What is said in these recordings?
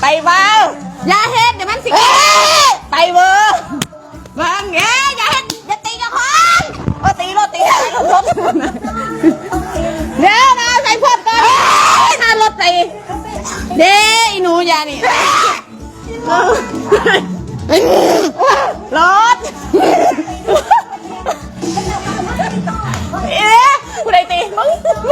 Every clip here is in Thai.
ไปเบ้าอย่าเฮ็ดเดี๋ยวมันสิไปเบอร์เบังเอ้ยอย่าเฮ็ดอย่าตีกับคนโอ้ตีรถตีอะไรรถรถเดี๋ยวนะใส่พวกก่อนถ้ารถตีเด้อีหนูอย่านี่รถเอ๊ะผู้ใดตีมึงของ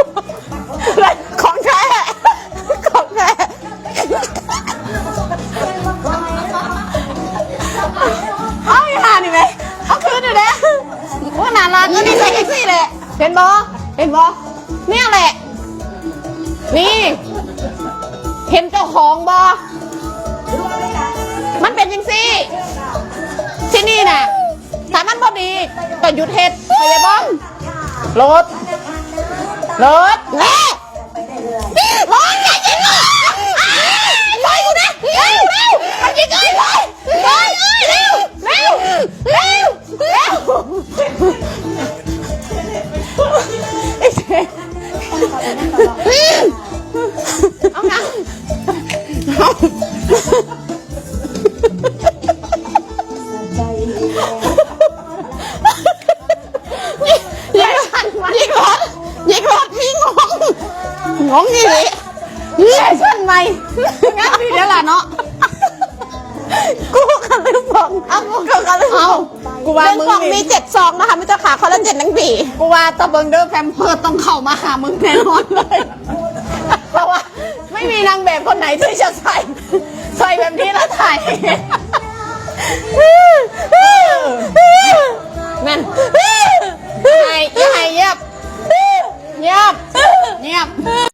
าน่ารักก็นี่ใส่แท็กซี่เลยเห็นบอเห็นบอเนี่ยแหละ นี่ เห็นเจ้าของบอมันเป็นยังซี่ ที่นี่น่ะถ้ามันบ่ดีก็หยุดเฮ็ดไปเลยบ้องรถรถแน่ร ไอ้เจ๊เอางยิงยิงรถยิงรถยิงงงงงนี่เลยนี่ไอ้ชนไหมงั้นพี่เดี๋ยวล่ะเนาะ เอากูว่ามึงมีเจ็ดซองนะคะไม่เจ้าขาคอลลาเจนทั้งปีกูว่าตะเบิงเดอร์แพมเพิร์ต้องเข้ามาหามึงแน่นอนเลย เพราะว่าไม่มีนางแบบคนไหนที่จะใส่ ใส่แบบนี้แล้วถ่าย